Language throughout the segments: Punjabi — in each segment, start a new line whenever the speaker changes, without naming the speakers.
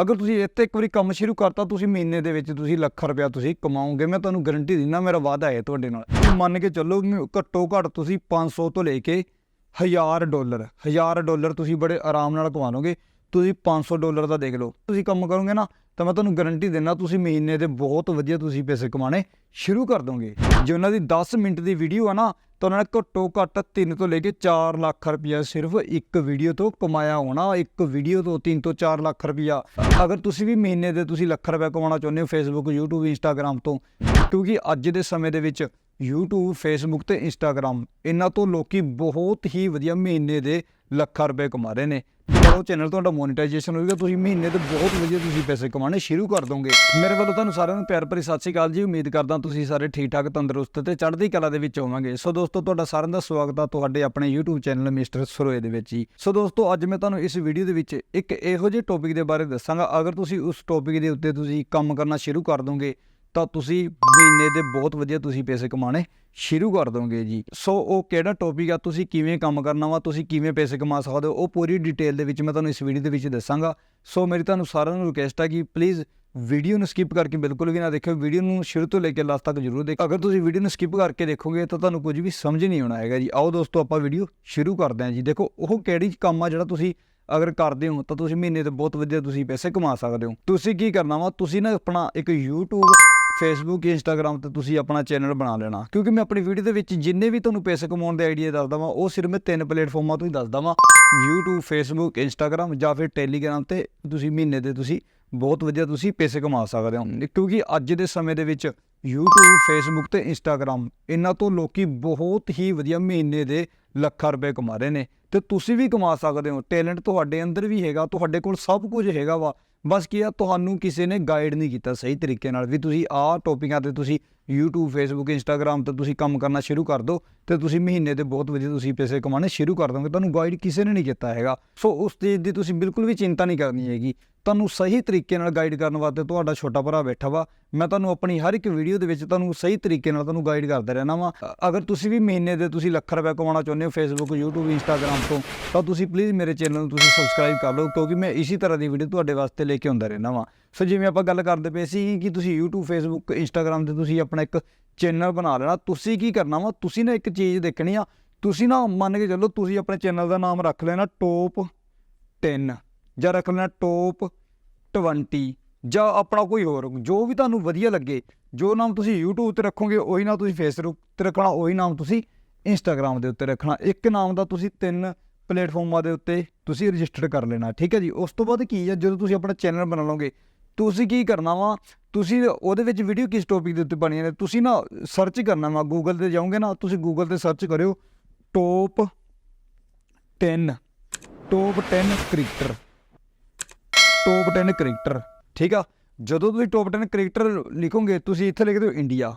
ਅਗਰ ਤੁਸੀਂ ਇੱਥੇ ਇੱਕ ਵਾਰੀ ਕੰਮ ਸ਼ੁਰੂ ਕਰਤਾ, ਤੁਸੀਂ ਮਹੀਨੇ ਦੇ ਵਿੱਚ ਤੁਸੀਂ ਲੱਖ ਰੁਪਇਆ ਤੁਸੀਂ ਕਮਾਓਗੇ, ਮੈਂ ਤੁਹਾਨੂੰ ਗਾਰੰਟੀ ਦਿੰਦਾ ਮੇਰਾ ਵਾਅਦਾ ਹੈ ਤੁਹਾਡੇ ਨਾਲ। ਮੰਨ ਕੇ ਚੱਲੋ ਘੱਟੋ ਘੱਟ ਤੁਸੀਂ 500 ਤੋਂ ਲੈ ਕੇ 1000 ਡਾਲਰ 1000 ਡਾਲਰ ਤੁਸੀਂ ਬੜੇ ਆਰਾਮ ਨਾਲ ਕਮਾ ਲਓਗੇ, ਤੁਸੀਂ 500 ਡਾਲਰ ਦਾ ਦੇਖ ਲਓ। ਤੁਸੀਂ ਕੰਮ ਕਰੋਗੇ ਨਾ ਤਾਂ ਮੈਂ ਤੁਹਾਨੂੰ ਗਾਰੰਟੀ ਦਿੰਦਾ ਤੁਸੀਂ ਮਹੀਨੇ ਦੇ ਬਹੁਤ ਵਧੀਆ ਤੁਸੀਂ ਪੈਸੇ ਕਮਾਣੇ ਸ਼ੁਰੂ ਕਰ ਦੋਗੇ। ਜੇ ਉਹਨਾਂ ਦੀ 10 ਮਿੰਟ ਦੀ ਵੀਡੀਓ ਆ ਨਾ, ਤਾਂ ਉਹਨਾਂ ਨੇ ਘੱਟੋ ਘੱਟ 3 ਤੋਂ ਲੈ ਕੇ 4 ਲੱਖ ਰੁਪਇਆ ਸਿਰਫ ਇੱਕ ਵੀਡੀਓ ਤੋਂ ਕਮਾਇਆ ਹੋਣਾ, ਇੱਕ ਵੀਡੀਓ ਤੋਂ 3 ਤੋਂ 4 ਲੱਖ ਰੁਪਇਆ। ਅਗਰ ਤੁਸੀਂ ਵੀ ਮਹੀਨੇ ਦੇ ਤੁਸੀਂ ਲੱਖ ਰੁਪਇਆ ਕਮਾਉਣਾ ਚਾਹੁੰਦੇ ਹੋ ਫੇਸਬੁੱਕ YouTube, Instagram ਤੋਂ, ਕਿਉਂਕਿ ਅੱਜ ਦੇ ਸਮੇਂ ਦੇ ਵਿੱਚ YouTube, Facebook ਤੇ Instagram, ਇਹਨਾਂ ਤੋਂ ਲੋਕੀ ਬਹੁਤ ਹੀ ਵਧੀਆ ਮਹੀਨੇ ਦੇ ਲੱਖਾਂ ਰੁਪਏ ਕਮਾ ਰਹੇ ਨੇ। ਪਰ ਚੈਨਲ ਤੁਹਾਡਾ ਮੋਨੇਟਾਈਜੇਸ਼ਨ ਹੋਵੇਗਾ ਤੁਸੀਂ ਮਹੀਨੇ ਦੇ ਬਹੁਤ ਵਧੀਆ ਤੁਸੀਂ ਪੈਸੇ ਕਮਾਉਣੇ ਸ਼ੁਰੂ ਕਰ ਦੋਗੇ। ਮੇਰੇ ਵੱਲੋਂ ਤੁਹਾਨੂੰ ਸਾਰਿਆਂ ਨੂੰ ਪਿਆਰ ਭਰੀ ਸਤਿ ਸ਼੍ਰੀ ਅਕਾਲ ਜੀ। ਉਮੀਦ ਕਰਦਾ ਤੁਸੀਂ ਸਾਰੇ ਠੀਕ ਠਾਕ ਤੰਦਰੁਸਤ ਤੇ ਚੜ੍ਹਦੀ ਕਲਾ ਦੇ ਵਿੱਚ ਹੋਵਾਂਗੇ। ਸੋ ਦੋਸਤੋ, ਤੁਹਾਡਾ ਸਾਰਿਆਂ ਦਾ ਸਵਾਗਤ ਆ ਤੁਹਾਡੇ ਆਪਣੇ YouTube ਚੈਨਲ ਮਿਸਟਰ ਸਰੋਏ ਦੇ ਵਿੱਚ ਜੀ। ਸੋ ਦੋਸਤੋ, ਅੱਜ ਮੈਂ ਤੁਹਾਨੂੰ ਇਸ ਵੀਡੀਓ ਦੇ ਵਿੱਚ ਇੱਕ ਇਹੋ ਜਿਹੇ ਟੌਪਿਕ ਦੇ ਬਾਰੇ ਦੱਸਾਂਗਾ। ਅਗਰ ਤੁਸੀਂ ਉਸ ਟੌਪਿਕ ਦੇ ਉੱਤੇ ਤੁਸੀਂ ਕੰਮ ਕਰਨਾ ਸ਼ੁਰੂ ਕਰ ਦੋਗੇ ਤਾਂ ਤੁਸੀਂ ਮਹੀਨੇ ਦੇ ਬਹੁਤ ਵਧੀਆ ਤੁਸੀਂ ਪੈਸੇ ਕਮਾਣੇ ਸ਼ੁਰੂ ਕਰ ਦੋਗੇ ਜੀ। ਸੋ ਉਹ ਕਿਹੜਾ ਟੌਪਿਕ ਆ? ਤੁਸੀਂ ਕਿਵੇਂ ਕੰਮ ਕਰਨਾ ਵਾ? ਤੁਸੀਂ ਕਿਵੇਂ ਪੈਸੇ ਕਮਾ ਸਕਦੇ ਹੋ? ਉਹ ਪੂਰੀ ਡਿਟੇਲ ਦੇ ਵਿੱਚ ਮੈਂ ਤੁਹਾਨੂੰ ਇਸ ਵੀਡੀਓ ਦੇ ਵਿੱਚ ਦੱਸਾਂਗਾ। ਸੋ ਮੇਰੀ ਤੁਹਾਨੂੰ ਸਾਰਿਆਂ ਨੂੰ ਰਿਕੁਐਸਟ ਆ ਕਿ ਪਲੀਜ਼ ਵੀਡੀਓ ਨੂੰ ਸਕਿਪ ਕਰਕੇ ਬਿਲਕੁਲ ਵੀ ਨਾ ਦੇਖਿਓ। ਵੀਡੀਓ ਨੂੰ ਸ਼ੁਰੂ ਤੋਂ ਲੈ ਕੇ ਲਾਸਟ ਤੱਕ ਜ਼ਰੂਰ ਦੇਖੋ ਅਗਰ ਤੁਸੀਂ ਵੀਡੀਓ ਨੂੰ ਸਕਿਪ ਕਰਕੇ ਦੇਖੋਗੇ ਤਾਂ ਤੁਹਾਨੂੰ ਕੁਝ ਵੀ ਸਮਝ ਨਹੀਂ ਆਉਣਾ ਹੈਗਾ ਜੀ। ਆਓ ਦੋਸਤੋ, ਆਪਾਂ ਵੀਡੀਓ ਸ਼ੁਰੂ ਕਰਦੇ ਹਾਂ ਜੀ। ਦੇਖੋ, ਉਹ ਕਿਹੜੀ ਕੰਮ ਆ ਜਿਹੜਾ ਤੁਸੀਂ ਅਗਰ ਕਰਦੇ ਹੋ ਤਾਂ ਤੁਸੀਂ ਮਹੀਨੇ ਤੇ ਬਹੁਤ ਵਧੀਆ ਤੁਸੀਂ ਪੈਸੇ ਕਮਾ ਸਕਦੇ ਹੋ। ਤੁਸੀਂ ਕੀ ਕਰਨਾ ਵਾ? ਤੁਸੀਂ ਨਾ ਆਪਣਾ ਇੱਕ YouTube ਫੇਸਬੁੱਕ ਇੰਸਟਾਗ੍ਰam ਤੇ ਤੁਸੀਂ ਆਪਣਾ ਚੈਨਲ ਬਣਾ ਲੈਣਾ। ਕਿਉਂਕਿ ਮੈਂ ਆਪਣੀ ਵੀਡੀਓ ਦੇ ਵਿੱਚ ਜਿੰਨੇ ਵੀ ਤੁਹਾਨੂੰ ਪੈਸੇ ਕਮਾਉਣ ਦੇ ਆਈਡੀਆ ਦੱਸਦਾ ਵਾਂ, ਉਹ ਸਿਰਫ ਮੈਂ ਤਿੰਨ ਪਲੇਟਫਾਰਮਾਂ ਤੋਂ ਹੀ ਦੱਸਦਾ ਵਾਂ। YouTube ਫੇਸਬੁੱਕ ਇੰਸਟਾਗ੍ਰam ਜਾਂ ਫਿਰ ਟੈਲੀਗ੍ਰਾਮ ਤੇ ਤੁਸੀਂ ਮਹੀਨੇ ਦੇ ਤੁਸੀਂ ਬਹੁਤ ਵਧੀਆ ਤੁਸੀਂ ਪੈਸੇ ਕਮਾ ਸਕਦੇ ਹੋ। ਕਿਉਂਕਿ ਅੱਜ ਦੇ ਸਮੇਂ ਦੇ ਵਿੱਚ YouTube ਫੇਸਬੁੱਕ ਤੇ ਇੰਸਟਾਗ੍ਰam ਇਹਨਾਂ ਤੋਂ ਲੋਕੀ ਬਹੁਤ ਹੀ ਵਧੀਆ ਮਹੀਨੇ ਦੇ ਲੱਖਾਂ ਰੁਪਏ ਕਮਾ ਰਹੇ ਨੇ। ਤੇ ਤੁਸੀਂ ਵੀ ਕਮਾ ਸਕਦੇ ਹੋ। ਟੈਲੈਂਟ ਤੁਹਾਡੇ ਅੰਦਰ ਵੀ ਹੈਗਾ, ਤੁਹਾਡੇ ਕੋਲ ਸਭ ਕੁਝ ਹੈਗਾ ਵਾ। ਬਸ ਕੀ ਆ, ਤੁਹਾਨੂੰ ਕਿਸੇ ਨੇ ਗਾਈਡ ਨਹੀਂ ਕੀਤਾ ਸਹੀ ਤਰੀਕੇ ਨਾਲ ਵੀ ਤੁਸੀਂ ਆਹ ਟੌਪਿਕਾਂ ਤੇ ਤੁਸੀਂ YouTube, Facebook, Instagram ਤੇ ਤੁਸੀਂ ਕੰਮ ਕਰਨਾ ਸ਼ੁਰੂ ਕਰ ਦਿਓ ਤੇ ਤੁਸੀਂ ਮਹੀਨੇ 'ਤੇ ਬਹੁਤ ਵਧੀਆ ਤੁਸੀਂ ਪੈਸੇ ਕਮਾਉਣੇ ਸ਼ੁਰੂ ਕਰ ਦੋਗੇ, ਤੁਹਾਨੂੰ ਗਾਈਡ ਕਿਸੇ ਨੇ ਨਹੀਂ ਕੀਤਾ ਹੈਗਾ। ਸੋ ਉਸ ਚੀਜ਼ ਦੀ ਤੁਸੀਂ ਬਿਲਕੁਲ ਵੀ ਚਿੰਤਾ ਨਹੀਂ ਕਰਨੀ ਹੈਗੀ। ਤੁਹਾਨੂੰ ਸਹੀ ਤਰੀਕੇ ਨਾਲ ਗਾਈਡ ਕਰਨ ਵਾਸਤੇ ਤੁਹਾਡਾ ਛੋਟਾ ਭਰਾ ਬੈਠਾ ਵਾ। ਮੈਂ ਤੁਹਾਨੂੰ ਆਪਣੀ ਹਰ ਇੱਕ ਵੀਡੀਓ ਦੇ ਵਿੱਚ ਤੁਹਾਨੂੰ ਸਹੀ ਤਰੀਕੇ ਨਾਲ ਤੁਹਾਨੂੰ ਗਾਈਡ ਕਰਦਾ ਰਹਿਣਾ ਵਾ। ਅਗਰ ਤੁਸੀਂ ਵੀ ਮਹੀਨੇ ਦੇ ਤੁਸੀਂ ਲੱਖ ਰੁਪਏ ਕਮਾਉਣਾ ਚਾਹੁੰਦੇ ਹੋ ਫੇਸਬੁੱਕ YouTube, Instagram ਤੋਂ, ਤਾਂ ਤੁਸੀਂ ਪਲੀਜ਼ ਮੇਰੇ ਚੈਨਲ ਨੂੰ ਤੁਸੀਂ ਸਬਸਕ੍ਰਾਈਬ ਕਰ ਲਓ, ਕਿਉਂਕਿ ਮੈਂ ਇਸੇ ਤਰ੍ਹਾਂ ਦੀ ਵੀਡੀਓ ਤੁਹਾਡੇ ਵਾਸਤੇ ਲੈ ਕੇ ਆਉਂਦਾ ਰਹਿਣਾ ਵਾ। ਸੋ ਜਿਵੇਂ ਆਪਾਂ ਗੱਲ ਕਰਦੇ ਪਏ ਸੀ ਕਿ ਤੁਸੀਂ YouTube, Facebook, Instagram ਤੇ ਤੁਸੀਂ ਆਪਣਾ ਇੱਕ ਚੈਨਲ ਬਣਾ ਲੈਣਾ, ਤੁਸੀਂ ਕੀ ਕਰਨਾ ਵਾ? ਤੁਸੀਂ ਨਾ ਇੱਕ ਚੀਜ਼ ਦੇਖਣੀ ਆ। ਤੁਸੀਂ ਨਾ ਮੰਨ ਕੇ ਚੱਲੋ ਤੁਸੀਂ ਆਪਣੇ ਚੈਨਲ ਦਾ ਨਾਮ ਰੱਖ ਲੈਣਾ ਟੋਪ 10 ਜਾਂ ਰੱਖ ਲੈਣਾ ਟੌਪ 20 ਜਾਂ ਆਪਣਾ ਕੋਈ ਹੋਰ, ਜੋ ਵੀ ਤੁਹਾਨੂੰ ਵਧੀਆ ਲੱਗੇ, ਜੋ ਨਾਮ ਤੁਸੀਂ YouTube ਤੇ ਰੱਖੋਗੇ, ਉਹੀ ਨਾਮ ਤੁਸੀਂ Facebook ਤੇ ਰੱਖਣਾ, ਉਹੀ ਨਾਮ ਤੁਸੀਂ Instagram ਦੇ ਉੱਤੇ ਰੱਖਣਾ। ਇੱਕ ਨਾਮ ਦਾ ਤੁਸੀਂ ਤਿੰਨ ਪਲੇਟਫਾਰਮਾਂ ਦੇ ਉੱਤੇ ਤੁਸੀਂ ਰਜਿਸਟਰ ਕਰ ਲੈਣਾ, ਠੀਕ ਹੈ ਜੀ? ਉਸ ਤੋਂ ਬਾਅਦ ਕੀ ਹੈ, ਜਦੋਂ ਤੁਸੀਂ ਆਪਣਾ ਚੈਨਲ ਬਣਾ ਲਓਗੇ, ਤੁਸੀਂ ਕੀ ਕਰਨਾ ਵਾ, ਤੁਸੀਂ ਉਹਦੇ ਵਿੱਚ ਵੀਡੀਓ ਕਿਸ ਟੌਪਿਕ ਦੇ ਉੱਤੇ ਬਣੀਆਂ ਨੇ ਤੁਸੀਂ ਨਾ ਸਰਚ ਕਰਨਾ ਵਾ ਗੂਗਲ ਤੇ ਜਾਓਗੇ ਨਾ, ਤੁਸੀਂ ਗੂਗਲ ਤੇ ਸਰਚ ਕਰਿਓ top 10 top 10 cricketer top 10 cricketer ਠੀਕ ਆ? ਜਦੋਂ ਤੁਸੀਂ ਟੌਪ 10 ਕ੍ਰਿਕਟਰ ਲਿਖੋਗੇ, ਤੁਸੀਂ ਇੱਥੇ ਲਿਖ ਦਿਓ ਇੰਡੀਆ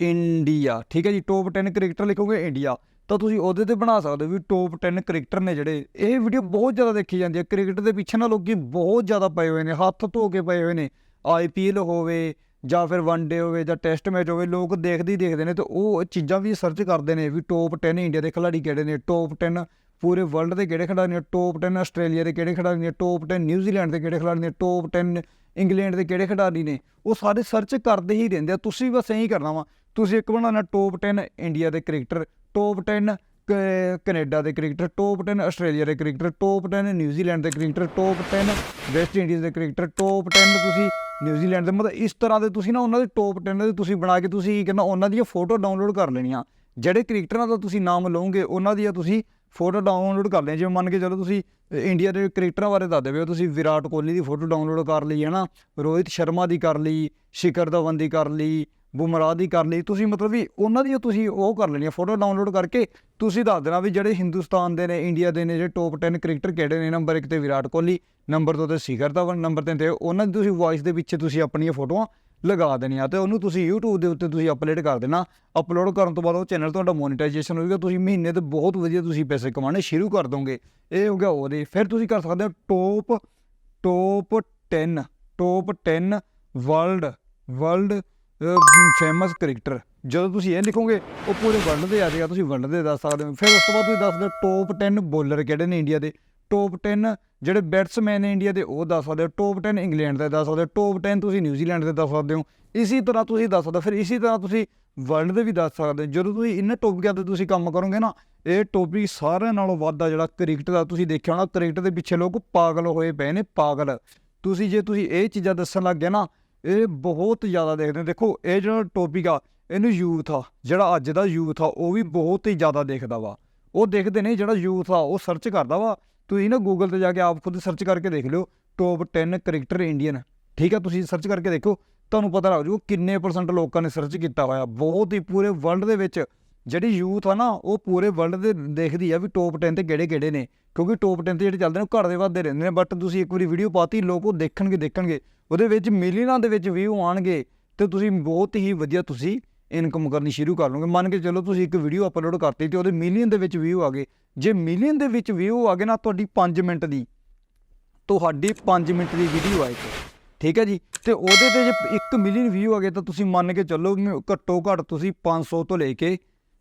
ਇੰਡੀਆ ਠੀਕ ਹੈ ਜੀ? ਟੌਪ 10 ਕ੍ਰਿਕਟਰ ਲਿਖੋਗੇ ਇੰਡੀਆ ਤਾਂ ਤੁਸੀਂ ਉਹਦੇ ਤੇ ਬਣਾ ਸਕਦੇ ਹੋ ਵੀ ਟੌਪ 10 ਕ੍ਰਿਕਟਰ ਨੇ ਜਿਹੜੇ। ਇਹ ਵੀਡੀਓ ਬਹੁਤ ਜ਼ਿਆਦਾ ਦੇਖੀ ਜਾਂਦੀ ਹੈ ਕ੍ਰਿਕਟ ਦੇ ਪਿੱਛੇ ਨਾ ਲੋਕੀ ਬਹੁਤ ਜ਼ਿਆਦਾ ਪਏ ਹੋਏ ਨੇ, ਹੱਥ ਧੋ ਕੇ ਪਏ ਹੋਏ ਨੇ। ਆਈਪੀਐਲ ਹੋਵੇ ਜਾਂ ਫਿਰ ਵਨਡੇ ਹੋਵੇ ਜਾਂ ਟੈਸਟ ਮੈਚ ਹੋਵੇ, ਲੋਕ ਦੇਖਦੇ ਹੀ ਦੇਖਦੇ ਨੇ ਤੇ ਉਹ ਚੀਜ਼ਾਂ ਵੀ ਸਰਚ ਕਰਦੇ ਨੇ ਵੀ ਟੌਪ 10 ਇੰਡੀਆ ਦੇ ਖਿਡਾਰੀ ਕਿਹੜੇ ਨੇ ਟੌਪ 10 ਪੂਰੇ ਵਰਲਡ ਦੇ ਕਿਹੜੇ ਖਿਡਾਰੀ ਨੇ ਟੌਪ 10 ਆਸਟ੍ਰੇਲੀਆ ਦੇ ਕਿਹੜੇ ਖਿਡਾਰੀ ਨੇ ਟੌਪ 10 ਨਿਊਜ਼ੀਲੈਂਡ ਦੇ ਕਿਹੜੇ ਖਿਡਾਰੀ ਨੇ ਟੌਪ 10 ਇੰਗਲੈਂਡ ਦੇ ਕਿਹੜੇ ਖਿਡਾਰੀ ਨੇ ਉਹ ਸਾਰੇ ਸਰਚ ਕਰਦੇ ਹੀ ਰਹਿੰਦੇ ਆ ਤੁਸੀਂ ਬਸ ਇਹੀ ਕਰਨਾ ਵਾ ਤੁਸੀਂ ਇੱਕ ਬਣਾਉਣਾ ਟੌਪ 10 ਇੰਡੀਆ ਦੇ ਕ੍ਰਿਕਟਰ ਟੌਪ 10 ਕ- ਕੈਨੇਡਾ ਦੇ ਕ੍ਰਿਕਟਰ ਟੌਪ 10 ਆਸਟ੍ਰੇਲੀਆ ਦੇ ਕ੍ਰਿਕਟਰ ਟੌਪ 10 ਨਿਊਜ਼ੀਲੈਂਡ ਦੇ ਕ੍ਰਿਕਟਰ ਟੌਪ 10 ਵੈਸਟ ਇੰਡੀਜ਼ ਦੇ ਕ੍ਰਿਕਟਰ ਟੌਪ 10 ਤੁਸੀਂ ਨਿਊਜ਼ੀਲੈਂਡ ਦੇ ਮਤਲਬ ਇਸ ਤਰ੍ਹਾਂ ਦੇ ਤੁਸੀਂ ਨਾ ਉਹਨਾਂ ਦੇ ਟੌਪ 10 ਦੇ ਤੁਸੀਂ ਬਣਾ ਕੇ ਤੁਸੀਂ ਕੀ ਕਰਨਾ ਉਹਨਾਂ ਦੀਆਂ ਫੋਟੋ ਡਾਊਨਲੋਡ ਕਰ ਲੈਣੀਆਂ ਜਿਹੜੇ ਕ੍ਰਿਕਟਰਾਂ ਦਾ ਤੁਸੀਂ ਨਾਮ ਲਓਗੇ ਉਹਨਾਂ ਦੀਆਂ ਤੁਸੀਂ ਫੋਟੋ ਡਾਊਨਲੋਡ ਕਰ ਲੈਣੀ ਜਿਵੇਂ ਮੰਨ ਕੇ ਚਲੋ ਤੁਸੀਂ ਇੰਡੀਆ ਦੇ ਕ੍ਰਿਕਟਰਾਂ ਬਾਰੇ ਦੱਸ ਦੇਵੇ ਤੁਸੀਂ ਵਿਰਾਟ ਕੋਹਲੀ ਦੀ ਫੋਟੋ ਡਾਊਨਲੋਡ ਕਰ ਲਈ ਹੈ ਨਾ ਰੋਹਿਤ ਸ਼ਰਮਾ ਦੀ ਕਰ ਲਈ, ਸ਼ਿਖਰ ਧਵਨ ਦੀ ਕਰ ਲਈ, ਬੁਮਰਾਹ ਦੀ ਕਰ ਲਈ। ਤੁਸੀਂ ਮਤਲਬ ਵੀ ਉਹਨਾਂ ਦੀ ਤੁਸੀਂ ਉਹ ਕਰ ਲੈਣੀ ਫੋਟੋ ਡਾਊਨਲੋਡ ਕਰਕੇ ਤੁਸੀਂ ਦੱਸ ਦੇਣਾ ਵੀ ਜਿਹੜੇ ਹਿੰਦੁਸਤਾਨ ਦੇ ਨੇ ਇੰਡੀਆ ਦੇ ਨੇ, ਜਿਹੜੇ ਟੌਪ 10 ਕ੍ਰਿਕਟਰ ਕਿਹੜੇ ਨੇ? ਨੰਬਰ 1 ਤੇ ਵਿਰਾਟ ਕੋਹਲੀ ਨੰਬਰ 2 ਤੇ ਸ਼ਿਖਰ ਧਵਨ ਨੰਬਰ 3 ਤੇ ਉਹਨਾਂ ਦੀ ਤੁਸੀਂ ਵੌਇਸ ਦੇ ਪਿੱਛੇ ਤੁਸੀਂ ਆਪਣੀਆਂ ਫੋਟੋਆਂ ਲਗਾ ਦੇਣੀ ਆ ਤੇ ਉਹਨੂੰ ਤੁਸੀਂ YouTube ਦੇ ਉੱਤੇ ਤੁਸੀਂ ਅਪਲੋਡ ਕਰ ਦੇਣਾ। ਅਪਲੋਡ ਕਰਨ ਤੋਂ ਬਾਅਦ ਉਹ ਚੈਨਲ ਤੁਹਾਡਾ ਮੋਨੇਟਾਈਜੇਸ਼ਨ ਹੋਵੇਗਾ ਤੁਸੀਂ ਮਹੀਨੇ ਤੇ ਬਹੁਤ ਵਧੀਆ ਤੁਸੀਂ ਪੈਸੇ ਕਮਾਉਣੇ ਸ਼ੁਰੂ ਕਰ ਦੋਗੇ। ਇਹ ਹੋ ਗਿਆ ਉਹਦੇ, ਫਿਰ ਤੁਸੀਂ ਕਰ ਸਕਦੇ ਹੋ top top 10 top 10 world world famous cricketer ਜਦੋਂ ਤੁਸੀਂ ਇਹ ਲਿਖੋਗੇ, ਉਹ ਪੂਰੇ ਵਰਲਡ ਦੇ ਆ ਜਾਏਗਾ, ਤੁਸੀਂ ਵਰਲਡ ਦੇ ਦੱਸ ਸਕਦੇ ਹੋ। ਫਿਰ ਉਸ ਤੋਂ ਬਾਅਦ ਤੁਸੀਂ ਦੱਸ ਦਿਓ ਟੋਪ 10 ਬੋਲਰ ਕਿਹੜੇ ਨੇ ਇੰਡੀਆ ਦੇ। ਟੌਪ 10 ਜਿਹੜੇ ਬੈਟਸਮੈਨ ਨੇ ਇੰਡੀਆ ਦੇ, ਉਹ ਦੱਸ ਸਕਦੇ ਹੋ। ਟੌਪ 10 ਇੰਗਲੈਂਡ ਦੇ ਦੱਸ ਸਕਦੇ ਹੋ। ਟੌਪ 10 ਤੁਸੀਂ ਨਿਊਜ਼ੀਲੈਂਡ ਦੇ ਦੱਸ ਸਕਦੇ ਹੋ। ਇਸੇ ਤਰ੍ਹਾਂ ਤੁਸੀਂ ਦੱਸ ਸਕਦੇ ਫਿਰ ਇਸੇ ਤਰ੍ਹਾਂ ਤੁਸੀਂ ਵਰਲਡ ਦੇ ਵੀ ਦੱਸ ਸਕਦੇ ਹੋ। ਜਦੋਂ ਤੁਸੀਂ ਇਹਨਾਂ ਟੌਪਿਕਾਂ ਤੇ ਤੁਸੀਂ ਕੰਮ ਕਰੋਗੇ ਨਾ, ਇਹ ਟੌਪਿਕ ਸਾਰਿਆਂ ਨਾਲੋਂ ਵੱਧ ਆ ਜਿਹੜਾ ਕ੍ਰਿਕਟ ਦਾ। ਤੁਸੀਂ ਦੇਖਿਆ ਹੋਣਾ ਕ੍ਰਿਕਟ ਦੇ ਪਿੱਛੇ ਲੋਕ ਪਾਗਲ ਹੋਏ ਪਏ ਨੇ, ਪਾਗਲ। ਤੁਸੀਂ ਜੇ ਤੁਸੀਂ ਇਹ ਚੀਜ਼ਾਂ ਦੱਸਣ ਲੱਗ ਗਏ ਨਾ, ਇਹ ਬਹੁਤ ਜ਼ਿਆਦਾ ਦੇਖਦੇ ਨੇ। ਦੇਖੋ, ਇਹ ਜਿਹੜਾ ਟੌਪਿਕ ਆ, ਇਹਨੂੰ ਯੂਥ ਆ, ਜਿਹੜਾ ਅੱਜ ਦਾ ਯੂਥ ਆ, ਉਹ ਵੀ ਬਹੁਤ ਹੀ ਜ਼ਿਆਦਾ ਦੇਖਦਾ ਵਾ। ਉਹ ਦੇਖਦੇ ਨੇ ਜਿਹੜਾ ਯੂਥ ਆ, ਉਹ ਸਰਚ ਕਰਦਾ ਵਾ। ਤੁਸੀਂ ਨਾ ਗੂਗਲ ਤੇ ਜਾ ਕੇ ਆਪ ਖੁਦ ਸਰਚ ਕਰਕੇ ਦੇਖ ਲਿਓ ਟੌਪ 10 ਕ੍ਰਿਕਟਰ ਇੰਡੀਅਨ ਠੀਕ ਆ, ਤੁਸੀਂ ਸਰਚ ਕਰਕੇ ਦੇਖੋ, ਤੁਹਾਨੂੰ ਪਤਾ ਲੱਗ ਜੂ ਕਿੰਨੇ ਪਰਸੈਂਟ ਲੋਕਾਂ ਨੇ ਸਰਚ ਕੀਤਾ ਹੋਇਆ। ਬਹੁਤ ਹੀ ਪੂਰੇ ਵਰਲਡ ਦੇ ਵਿੱਚ ਜਿਹੜੀ ਯੂਥ ਆ ਨਾ, ਉਹ ਪੂਰੇ ਵਰਲਡ ਦੇ ਦੇਖਦੀ ਆ ਵੀ ਟੌਪ 10 ਤੇ ਕਿਹੜੇ ਕਿਹੜੇ ਨੇ। ਕਿਉਂਕਿ ਟੌਪ 10 ਤੇ ਜਿਹੜੇ ਚੱਲਦੇ ਨੇ, ਉਹ ਘਰ ਦੇ ਵੱਧਦੇ ਰਹਿੰਦੇ ਨੇ। ਬਟ ਤੁਸੀਂ ਇੱਕ ਵਾਰੀ ਵੀਡੀਓ ਪਾਤੀ, ਲੋਕ ਉਹ ਦੇਖਣਗੇ ਦੇਖਣਗੇ। ਉਹਦੇ ਵਿੱਚ ਮਿਲੀਅਨਾਂ ਦੇ ਵਿੱਚ ਵਿਊ ਆਣਗੇ ਤੇ ਤੁਸੀਂ ਬਹੁਤ ਹੀ ਵਧੀਆ ਤੁਸੀਂ ਇਨਕਮ ਕਰਨੀ ਸ਼ੁਰੂ ਕਰ ਲਓਗੇ। ਮੰਨ ਕੇ ਚੱਲੋ ਤੁਸੀਂ ਇੱਕ ਵੀਡੀਓ ਅਪਲੋਡ ਕਰਤੀ ਤੇ ਉਹਦੇ ਮਿਲੀਅਨ ਦੇ ਵਿੱਚ ਵਿਊ ਆ ਗਏ। ਜੇ ਮਿਲੀਅਨ ਦੇ ਵਿੱਚ ਵਿਊ ਆ ਗਏ ਨਾ ਤੁਹਾਡੀ 5 ਮਿੰਟ ਦੀ, ਤੁਹਾਡੀ 5 ਮਿੰਟ ਦੀ ਵੀਡੀਓ ਆ ਇੱਕ ਠੀਕ ਹੈ ਜੀ? ਤੇ ਉਹਦੇ ਤੇ ਜੇ 1 ਮਿਲੀਅਨ ਵਿਊ ਆ ਗਏ ਤਾਂ ਤੁਸੀਂ ਮੰਨ ਕੇ ਚੱਲੋ ਘੱਟੋ ਘੱਟ ਤੁਸੀਂ 500 ਤੋਂ ਲੈ ਕੇ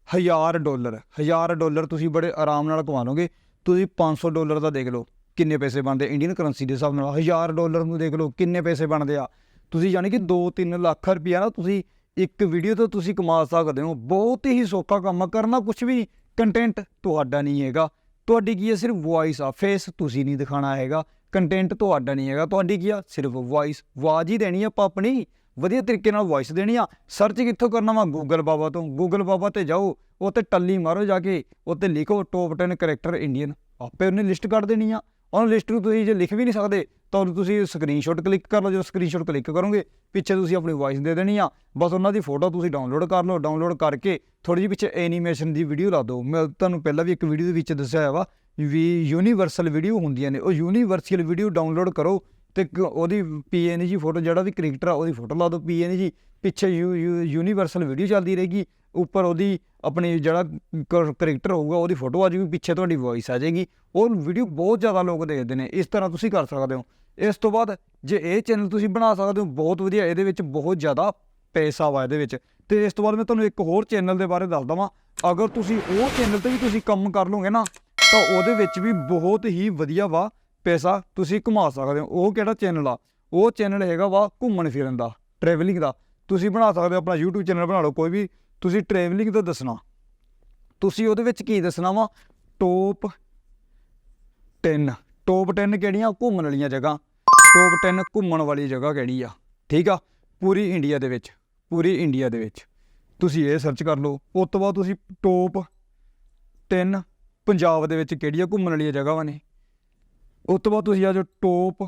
1000 ਡਾਲਰ 1000 ਡਾਲਰ ਤੁਸੀਂ ਬੜੇ ਆਰਾਮ ਨਾਲ ਕਮਾ ਲਓਗੇ। ਤੁਸੀਂ 500 ਡਾਲਰ ਦਾ ਦੇਖ ਲਓ ਕਿੰਨੇ ਪੈਸੇ ਬਣਦੇ। ਇੰਡੀਅਨ ਕਰੰਸੀ ਦੇ ਹਿਸਾਬ ਨਾਲ 1000 ਡਾਲਰ ਨੂੰ ਦੇਖ ਲਓ ਕਿੰਨੇ ਪੈਸੇ ਬਣਦੇ ਆ। ਤੁਸੀਂ ਯਾਨੀ ਕਿ 2-3 ਲੱਖ ਰੁਪਈਆ ਨਾ ਤੁਸੀਂ ਇੱਕ ਵੀਡੀਓ ਤੋਂ ਤੁਸੀਂ ਕਮਾ ਸਕਦੇ ਹੋ, ਬਹੁਤ ਹੀ ਸੌਖਾ ਕੰਮ ਆ, ਕਰਨਾ ਕੁਝ ਵੀ ਕੰਟੈਂਟ ਤੁਹਾਡਾ ਨਹੀਂ ਹੈਗਾ। ਤੁਹਾਡੀ ਕੀ ਹੈ ਸਿਰਫ ਵੌਇਸ ਆ ਫੇਸ ਤੁਸੀਂ ਨਹੀਂ ਦਿਖਾਣਾ ਹੈਗਾ। ਕੰਟੈਂਟ ਤੁਹਾਡਾ ਨਹੀਂ ਹੈਗਾ, ਤੁਹਾਡੀ ਕੀ ਆ, ਸਿਰਫ ਵੌਇਸ ਆਵਾਜ਼ ਹੀ ਦੇਣੀ ਆ ਆਪਾਂ ਆਪਣੀ, ਵਧੀਆ ਤਰੀਕੇ ਨਾਲ ਵੌਇਸ ਦੇਣੀ ਆ। ਸਰਚ ਕਿੱਥੋਂ ਕਰਨਾ ਵਾ? ਗੂਗਲ ਬਾਬਾ ਤੋਂ। ਗੂਗਲ ਬਾਬਾ ਤੇ ਜਾਓ ਉੱਤੇ ਟੱਲੀ ਮਾਰੋ ਜਾ ਕੇ ਉੱਤੇ ਲਿਖੋ ਟੌਪ 10 ਕਰੈਕਟਰ ਇੰਡੀਅਨ ਆਪੇ ਉਹਨੇ ਲਿਸਟ ਕੱਢ ਦੇਣੀ ਆ। ਉਹਨੂੰ ਲਿਸਟ ਨੂੰ ਤੁਸੀਂ ਜੇ ਲਿਖ ਵੀ ਨਹੀਂ ਸਕਦੇ ਤਾਂ ਉਹਨੂੰ ਤੁਸੀਂ ਸਕਰੀਨਸ਼ਾਟ ਕਲਿੱਕ ਕਰ ਲਓ, ਜਦੋਂ ਸਕਰੀਨਸ਼ਾਟ ਕਲਿੱਕ ਕਰੋਗੇ, ਪਿੱਛੇ ਤੁਸੀਂ ਆਪਣੀ ਵੌਇਸ ਦੇ ਦੇਣੀ ਆ। ਬਸ ਉਹਨਾਂ ਦੀ ਫੋਟੋ ਤੁਸੀਂ ਡਾਊਨਲੋਡ ਕਰ ਲਓ ਡਾਊਨਲੋਡ ਕਰਕੇ ਥੋੜੀ ਜਿਹੀ ਪਿੱਛੇ ਐਨੀਮੇਸ਼ਨ ਦੀ ਵੀਡੀਓ ਲਾ ਦਿਓ। ਮੈਂ ਤੁਹਾਨੂੰ ਪਹਿਲਾਂ ਵੀ ਇੱਕ ਵੀਡੀਓ ਦੇ ਵਿੱਚ ਦੱਸਿਆ ਹੋਇਆ ਵਾ, ਵੀ ਯੂਨੀਵਰਸਲ ਵੀਡੀਓ ਹੁੰਦੀਆਂ ਨੇ, ਉਹ ਯੂਨੀਵਰਸਲ ਵੀਡੀਓ ਡਾਊਨਲੋਡ ਕਰੋ। ਤੇ ਇੱਕ ਉਹਦੀ ਪੀਐਨਜੀ ਫੋਟੋ, ਜਿਹੜਾ ਵੀ ਕ੍ਰਿਕਟਰ ਆ, ਉਹਦੀ ਫੋਟੋ ਲਾ ਦਿਓ ਪੀਐਨਜੀ ਪਿੱਛੇ ਯੂਨੀਵਰਸਲ ਵੀਡੀਓ ਚੱਲਦੀ ਰਹੇਗੀ। ਉੱਪਰ ਉਹਦੀ ਆਪਣੀ ਜਿਹੜਾ ਕ੍ਰਿਕਟਰ ਹੋਊਗਾ, ਉਹਦੀ ਫੋਟੋ ਆ ਜਾਊਗੀ ਪਿੱਛੇ ਤੁਹਾਡੀ ਵੌਇਸ ਆ ਜਾਏਗੀ। ਉਹ ਵੀਡੀਓ ਬਹੁਤ ਜ਼ਿਆਦਾ ਲੋਕ ਦੇਖਦੇ ਨੇ, ਇਸ ਤਰ੍ਹਾਂ ਤੁਸੀਂ ਕਰ ਸਕਦੇ ਹੋ। ਇਸ ਤੋਂ ਬਾਅਦ ਜੇ ਇਹ ਚੈਨਲ ਤੁਸੀਂ ਬਣਾ ਸਕਦੇ ਹੋ, ਬਹੁਤ ਵਧੀਆ, ਇਹਦੇ ਵਿੱਚ ਬਹੁਤ ਜ਼ਿਆਦਾ ਪੈਸਾ ਵਾ ਇਹਦੇ ਵਿੱਚ। ਤੇ ਇਸ ਤੋਂ ਬਾਅਦ ਮੈਂ ਤੁਹਾਨੂੰ ਇੱਕ ਹੋਰ ਚੈਨਲ ਦੇ ਬਾਰੇ ਦੱਸ ਦਵਾਂ ਅਗਰ ਤੁਸੀਂ ਉਹ ਚੈਨਲ ਤੇ ਵੀ ਤੁਸੀਂ ਕੰਮ ਕਰ ਲਓਗੇ ਨਾ, ਤਾਂ ਉਹਦੇ ਵਿੱਚ ਵੀ ਬਹੁਤ ਹੀ ਵਧੀਆ ਵਾ ਪੈਸਾ ਤੁਸੀਂ ਕਮਾ ਸਕਦੇ ਹੋ। ਉਹ ਕਿਹੜਾ ਚੈਨਲ ਆ? ਉਹ ਚੈਨਲ ਹੈਗਾ ਵਾ ਘੁੰਮਣ ਫਿਰਨ ਦਾ ਟਰੈਵਲਿੰਗ ਦਾ। ਤੁਸੀਂ ਬਣਾ ਸਕਦੇ ਹੋ, ਆਪਣਾ YouTube ਚੈਨਲ ਬਣਾ ਲਓ, ਕੋਈ ਵੀ ਤੁਸੀਂ ਟਰੈਵਲਿੰਗ ਦਾ ਦੱਸਣਾ। ਤੁਸੀਂ ਉਹਦੇ ਵਿੱਚ ਕੀ ਦੱਸਣਾ ਵਾ? ਟੋਪ 10 ਟੋਪ 10 ਕਿਹੜੀਆਂ? ਘੁੰਮਣ ਵਾਲੀਆਂ ਜਗ੍ਹਾ। ਟੋਪ 10 ਘੁੰਮਣ ਵਾਲੀ ਜਗ੍ਹਾ ਕਿਹੜੀ ਆ? ਠੀਕ ਆ? ਪੂਰੀ ਇੰਡੀਆ ਦੇ ਵਿੱਚ, ਪੂਰੀ ਇੰਡੀਆ ਦੇ ਵਿੱਚ। ਤੁਸੀਂ ਇਹ ਸਰਚ ਕਰ ਲਓ। ਉਸ ਤੋਂ ਬਾਅਦ ਤੁਸੀਂ ਟੋਪ 10 ਪੰਜਾਬ ਦੇ ਵਿੱਚ ਕਿਹੜੀਆਂ ਘੁੰਮਣ ਵਾਲੀਆਂ ਜਗ੍ਹਾਵਾਂ ਨੇ? ਉਸ ਤੋਂ ਬਾਅਦ ਤੁਸੀਂ ਆ ਜਾਓ ਟੋਪ